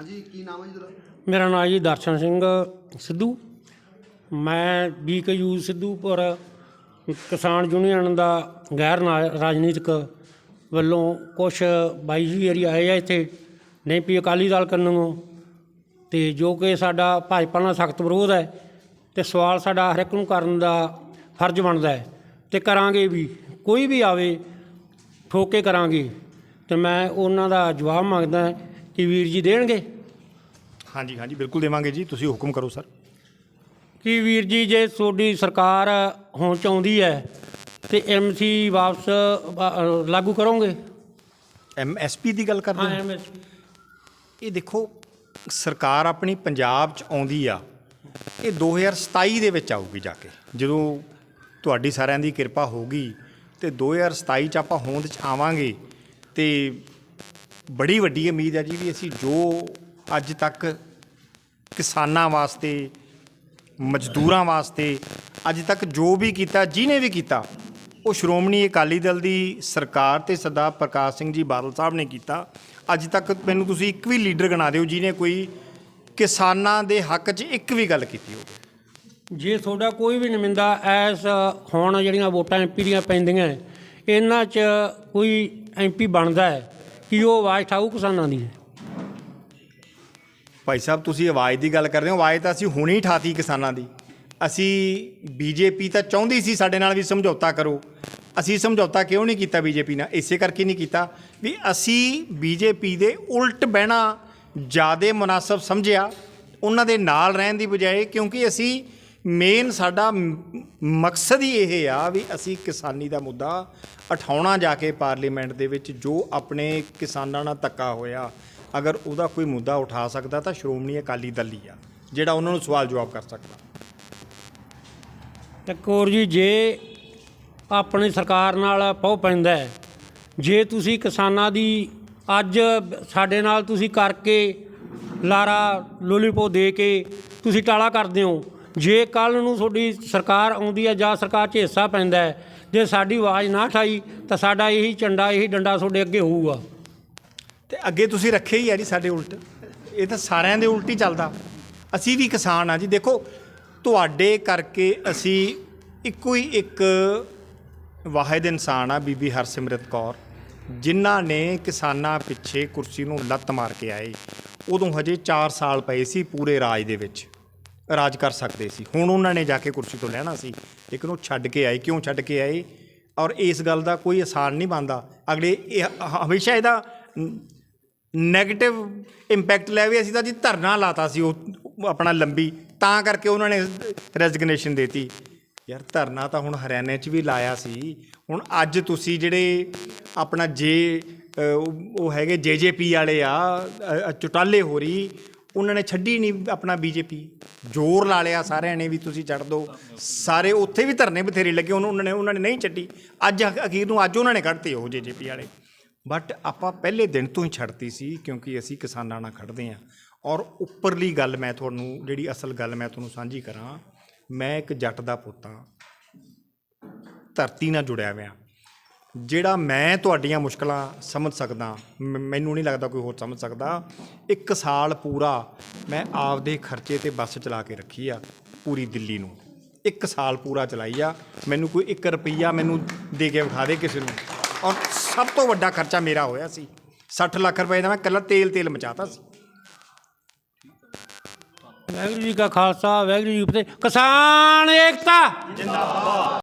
ਹਾਂਜੀ, ਕੀ ਨਾਮ ਹੈ ਜੀ ਤੁਹਾਡਾ? ਮੇਰਾ ਨਾਮ ਜੀ ਦਰਸ਼ਨ ਸਿੰਘ ਸਿੱਧੂ। ਮੈਂ ਬੀਕਯੂ ਸਿੱਧੂਪੁਰ ਕਿਸਾਨ ਯੂਨੀਅਨ ਦਾ ਗੈਰ ਨਾ- ਰਾਜਨੀਤਿਕ ਵੱਲੋਂ ਕੁਛ ਬਾਈ ਜੀ ਏਰੀ ਆਏ ਆ ਇੱਥੇ। ਨਹੀਂ ਪੀ ਅਕਾਲੀ ਦਲ ਕੰਨੋਂ। ਤੇ ਜੋ ਕਿ ਸਾਡਾ ਭਾਜਪਾ ਨਾਲ ਸਖਤ ਵਿਰੋਧ ਹੈ ਤੇ ਸਵਾਲ ਸਾਡਾ ਹਰ ਇੱਕ ਨੂੰ ਕਰਨ ਦਾ ਫਰਜ਼ ਬਣਦਾ ਹੈ ਤੇ ਕਰਾਂਗੇ ਵੀ। ਕੋਈ ਵੀ ਆਵੇ, ਠੋਕ ਕੇ ਕਰਾਂਗੇ। ਤੇ ਮੈਂ ਉਹਨਾਂ ਦਾ ਜਵਾਬ ਮੰਗਦਾ ਕਿ ਵੀਰ ਜੀ ਦੇਣਗੇ? ਹਾਂਜੀ ਹਾਂਜੀ ਬਿਲਕੁਲ ਦੇਵਾਂਗੇ ਜੀ। ਤੁਸੀਂ ਹੁਕਮ ਕਰੋ ਸਰ। ਕਿ ਵੀਰ ਜੀ ਜੇ ਤੁਹਾਡੀ ਸਰਕਾਰ ਹੋਣ ਚਾਹੁੰਦੀ ਹੈ ਤੇ ਐਮਸੀ ਵਾਪਸ ਅ, ਲਾਗੂ ਕਰੋਗੇ? ਐਮਐਸਪੀ ਦੀ ਗੱਲ ਕਰਦੇ ਹਾਂ? ਐਮਐਸਪੀ ਇਹ ਦੇਖੋ ਸਰਕਾਰ ਆਪਣੀ ਪੰਜਾਬ 'ਚ ਆਉਂਦੀ ਆ ਇਹ 2027 ਦੇ ਵਿੱਚ ਆਊਗੀ ਜਾ ਕੇ। ਜਦੋਂ ਤੁਹਾਡੀ ਸਾਰਿਆਂ ਦੀ ਕਿਰਪਾ ਹੋਊਗੀ ਤੇ 2027 ਚ ਆਪਾਂ ਹੋਂਦ 'ਚ ਆਵਾਂਗੇ ਤੇ ਬੜੀ ਵੱਡੀ ਉਮੀਦ ਹੈ ਜੀ ਵੀ ਅਸੀਂ ਜੋ ਅੱਜ ਤੱਕ ਕਿਸਾਨਾਂ ਵਾਸਤੇ, ਮਜ਼ਦੂਰਾਂ ਵਾਸਤੇ ਅੱਜ ਤੱਕ ਜੋ ਵੀ ਕੀਤਾ, ਜਿਹਨੇ ਵੀ ਕੀਤਾ, ਉਹ ਸ਼੍ਰੋਮਣੀ ਅਕਾਲੀ ਦਲ ਦੀ ਸਰਕਾਰ ਤੇ ਸਰਦਾਰ ਪ੍ਰਕਾਸ਼ ਸਿੰਘ ਜੀ ਬਾਦਲ ਸਾਹਿਬ ਨੇ ਕੀਤਾ। ਅੱਜ ਤੱਕ ਮੈਨੂੰ ਤੁਸੀਂ ਇੱਕ ਵੀ ਲੀਡਰ ਗਣਾ ਦਿਓ ਜਿਹਨੇ ਕੋਈ ਕਿਸਾਨਾਂ ਦੇ ਹੱਕ 'ਚ ਇੱਕ ਵੀ ਗੱਲ ਕੀਤੀ ਹੋਵੇ। ਜੇ ਤੁਹਾਡਾ ਕੋਈ ਵੀ ਨੁਮਾਇੰਦਾ ਐਸ ਹੁਣ ਜਿਹੜੀਆਂ ਵੋਟਾਂ ਐਮਪੀ ਦੀਆਂ ਪੈਂਦੀਆਂ, ਇਹਨਾਂ 'ਚ ਕੋਈ ਐਮਪੀ ਬਣਦਾ ਹੈ ਕਿ ਉਹ ਆਵਾਜ਼ ਠਾਊ ਕਿਸਾਨਾਂ ਦੀ? ਹੈ ਭਾਈ ਸਾਹਿਬ, ਤੁਸੀਂ ਆਵਾਜ਼ ਦੀ ਗੱਲ ਕਰ ਰਹੇ ਹੋ। ਆਵਾਜ਼ ਤਾਂ ਅਸੀਂ ਹੁਣੇ ਹੀ ਠਾਤੀ ਕਿਸਾਨਾਂ ਦੀ। ਅਸੀਂ ਬੀਜੇਪੀ ਤਾਂ ਚਾਹੁੰਦੀ ਸੀ ਸਾਡੇ ਨਾਲ ਵੀ ਸਮਝੌਤਾ ਕਰੋ। ਅਸੀਂ ਸਮਝੌਤਾ ਕਿਉਂ ਨਹੀਂ ਕੀਤਾ ਬੀਜੇਪੀ ਨਾਲ? ਇਸੇ ਕਰਕੇ ਨਹੀਂ ਕੀਤਾ। ਵੀ ਅਸੀਂ ਬੀਜੇਪੀ ਦੇ ਉਲਟ ਬਹਿਣਾ ਜ਼ਿਆਦਾ ਮੁਨਾਸਬ ਸਮਝਿਆ। ਉਹਨਾਂ ਦੇ ਨਾਲ ਰਹਿਣ ਦੀ ਬਜਾਏ ਕਿਉਂਕਿ ਅਸੀਂ ਮੇਨ ਸਾਡਾ ਮਕਸਦ ਹੀ ਇਹ ਆ ਵੀ ਅਸੀਂ ਕਿਸਾਨੀ ਦਾ ਮੁੱਦਾ ਉਠਾਉਣਾ ਜਾ ਕੇ ਪਾਰਲੀਮੈਂਟ ਦੇ ਵਿੱਚ ਜੋ ਆਪਣੇ ਕਿਸਾਨਾਂ ਨਾਲ ਧੱਕਾ ਹੋਇਆ, ਅਗਰ ਉਹਦਾ ਕੋਈ ਮੁੱਦਾ ਉਠਾ ਸਕਦਾ ਤਾਂ ਸ਼੍ਰੋਮਣੀ ਅਕਾਲੀ ਦਲ ਹੀ ਆ, ਜਿਹੜਾ ਉਹਨਾਂ ਨੂੰ ਸਵਾਲ ਜਵਾਬ ਕਰ ਸਕਦਾ। ਤੇ ਕੋਰ ਜੀ, ਜੇ ਆਪਣੀ ਸਰਕਾਰ ਨਾਲ ਪਹੁ ਪੈਂਦਾ ਜੇ ਤੁਸੀਂ ਕਿਸਾਨਾਂ ਦੀ ਅੱਜ ਸਾਡੇ ਨਾਲ ਤੁਸੀਂ ਕਰਕੇ ਲਾਰਾ ਲੋਲੀਪੋ ਦੇ ਕੇ ਤੁਸੀਂ ਟਾਲਾ ਕਰਦੇ ਹੋ ਜੇ ਕੱਲ ਨੂੰ ਤੁਹਾਡੀ ਸਰਕਾਰ ਆਉਂਦੀ ਹੈ ਜਾਂ ਸਰਕਾਰ 'ਚ ਹਿੱਸਾ ਪੈਂਦਾ ਹੈ, ਜੇ ਸਾਡੀ ਆਵਾਜ਼ ਨਾ ਠਾਈ ਤਾਂ ਸਾਡਾ ਇਹੀ ਝੰਡਾ, ਇਹੀ ਡੰਡਾ ਤੁਹਾਡੇ ਅੱਗੇ ਹੋਊਗਾ। ਤੇ ਅੱਗੇ ਤੁਸੀਂ ਰੱਖੇ ਹੀ ਆ ਜੀ ਸਾਡੇ ਉਲਟ। ਇਹ ਤਾਂ ਸਾਰਿਆਂ ਦੇ ਉਲਟ ਹੀ ਚੱਲਦਾ। ਅਸੀਂ ਵੀ ਕਿਸਾਨ ਆ ਜੀ। ਦੇਖੋ, ਤੁਹਾਡੇ ਕਰਕੇ ਅਸੀਂ ਇੱਕੋ ਹੀ ਇੱਕ ਵਾਹਿਦ ਇਨਸਾਨ ਆ ਬੀਬੀ ਹਰਸਿਮਰਤ ਕੌਰ, ਜਿਨ੍ਹਾਂ ਨੇ ਕਿਸਾਨਾਂ ਪਿੱਛੇ ਕੁਰਸੀ ਨੂੰ ਲੱਤ ਮਾਰ ਕੇ ਆਏ। ਉਦੋਂ ਹਜੇ 4 ਸਾਲ ਪਏ ਸੀ ਪੂਰੇ ਰਾਜ ਦੇ ਵਿੱਚ। ਰਾਜ ਕਰ ਸਕਦੇ ਸੀ। ਹੁਣ ਉਹਨਾਂ ਨੇ ਜਾ ਕੇ ਕੁਰਸੀ ਤੋਂ ਲੈਣਾ ਸੀ। ਲੇਕਿਨ ਉਹ ਛੱਡ ਕੇ ਆਏ। ਕਿਉਂ ਛੱਡ ਕੇ ਆਏ? ਔਰ ਇਸ ਗੱਲ ਦਾ ਕੋਈ ਆਸਾਨ ਨਹੀਂ ਬਣਦਾ। ਅਗਲੇ ਇਹ ਹਮੇਸ਼ਾ ਇਹਦਾ ਨੈਗੇਟਿਵ ਇੰਪੈਕਟ ਲੈ ਵੀ ਅਸੀਂ ਤਾਂ ਜੀ ਧਰਨਾ ਲਾਤਾ ਸੀ ਉਹ ਆਪਣਾ ਲੰਬੀ। ਤਾਂ ਕਰਕੇ ਉਹਨਾਂ ਨੇ ਰੈਜ਼ਿਗਨੇਸ਼ਨ ਦੇਤੀ। ਯਾਰ ਧਰਨਾ ਤਾਂ ਹੁਣ ਹਰਿਆਣੇ 'ਚ ਵੀ ਲਾਇਆ ਸੀ। ਹੁਣ ਅੱਜ ਤੁਸੀਂ ਜਿਹੜੇ ਆਪਣਾ ਜੇ ਅ, ਉਹ ਉਹ ਹੈਗੇ ਜੇਜੇਪੀ ਵਾਲੇ ਆ ਚੁਟਾਲੇ ਹੋ ਰਹੀ ਉਹਨਾਂ ਨੇ ਛੱਡੀ ਨਹੀਂ ਆਪਣਾ ਬੀਜੇਪੀ। ਜ਼ੋਰ ਲਾ ਲਿਆ ਸਾਰਿਆਂ ਨੇ ਵੀ ਤੁਸੀਂ ਛੱਡ ਦਿਓ ਸਾਰੇ ਉੱਥੇ ਵੀ ਧਰਨੇ ਬਥੇਰੇ ਲੱਗੇ, ਉਹਨੂੰ ਉਹਨਾਂ ਨੇ ਉਹਨਾਂ ਨੇ ਨਹੀਂ ਛੱਡੀ। ਅੱਜ ਅਖੀਰ ਨੂੰ ਅੱਜ ਉਹਨਾਂ ਨੇ ਕੱਢਤੇ ਉਹ ਜੇਜੇਪੀ ਵਾਲੇ। ਬਟ ਆਪਾਂ ਪਹਿਲੇ ਦਿਨ ਤੋਂ ਹੀ ਛੱਡਤੀ ਸੀ ਕਿਉਂਕਿ ਅਸੀਂ ਕਿਸਾਨਾਂ ਨਾਲ ਖੜਦੇ ਹਾਂ। ਔਰ ਉੱਪਰਲੀ ਗੱਲ ਮੈਂ ਤੁਹਾਨੂੰ, ਜਿਹੜੀ ਅਸਲ ਗੱਲ ਮੈਂ ਤੁਹਾਨੂੰ ਸਾਂਝੀ ਕਰਾਂ, ਮੈਂ ਇੱਕ ਜੱਟ ਦਾ ਪੁੱਤ ਹਾਂ ਧਰਤੀ ਨਾਲ ਜੁੜਿਆ ਹੋਇਆ। ਜਿਹੜਾ ਮੈਂ ਤੁਹਾਡੀਆਂ ਮੁਸ਼ਕਲਾਂ ਸਮਝ ਸਕਦਾ, ਮ- ਮੈਨੂੰ ਨਹੀਂ ਲੱਗਦਾ ਕੋਈ ਹੋਰ ਸਮਝ ਸਕਦਾ, ਇੱਕ ਸਾਲ ਪੂਰਾ ਮੈਂ ਆਪਦੇ ਖਰਚੇ ਤੇ ਬੱਸ ਚਲਾ ਕੇ ਰੱਖੀ ਆ ਪੂਰੀ ਦਿੱਲੀ ਨੂੰ। ਇੱਕ ਸਾਲ ਪੂਰਾ ਚਲਾਈ ਆ, ਮੈਨੂੰ ਕੋਈ 1 ਰੁਪਈਆ ਮੈਨੂੰ ਦੇ ਕੇ ਵਿਖਾ ਦੇ ਕਿਸੇ ਨੂੰ। ਔਰ ਸਭ ਤੋਂ ਵੱਡਾ ਖਰਚਾ ਮੇਰਾ ਹੋਇਆ ਸੀ। 60 ਲੱਖ ਰੁਪਏ ਦਾ ਮੈਂ ਕੱਲਾ ਤੇਲ ਤੇਲ ਮਚਾਤਾ ਸੀ। ਵਾਹਿਗੁਰੂ ਜੀ ਕਾ ਖਾਲਸਾ, ਵਾਹਿਗੁਰੂ ਜੀ ਕੀ ਫਤਿਹ। ਕਿਸਾਨ ਏਕਤਾ!